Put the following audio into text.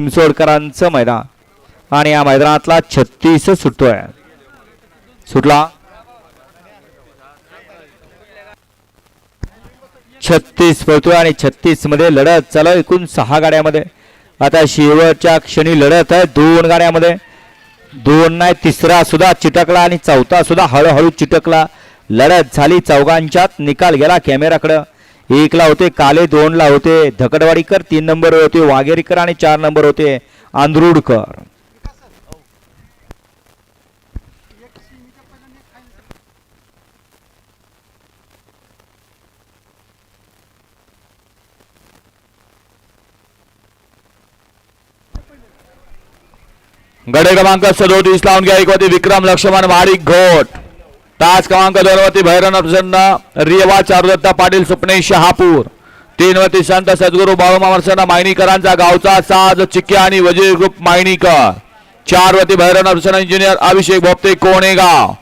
चिंचोडकरांचं मैदान. आणि या मैदानातला छत्तीस सुटतोय. सुटला? छत्तीस पळतोय आणि छत्तीसमध्ये लढत चालू एकूण सहा गाड्यामध्ये. आता शेवटच्या क्षणी लढत आहे दोन गाड्यामध्ये. दोन नाही तिसरा सुद्धा चिटकला आणि चौथा सुद्धा हळूहळू चिटकला. लढत झाली चौघांच्यात. निकाल गेला कॅमेराकडं. एकला होते काले दोनला होते धकडवाडीकर तीन नंबर होते वाघेरीकर आणि चार नंबर होते आंध्रुडकर गडे क्रमांक सदोतीस लावून घ्या एक होते विक्रम लक्ष्मण वारिक घोट. तास क्रमांक दोनवरती भैरव प्रसन्न चारुदत्ता पाटील सुपणे शहापूर. तीनवरती संत सद्गुरू बाळूमामर्सना मायणीकरांचा गावचा साज चिक्क्या आणि वजीर ग्रुप मायणीकर चारवती भैरव प्रसन्न इंजिनियर अभिषेक भोपते कोणेगाव.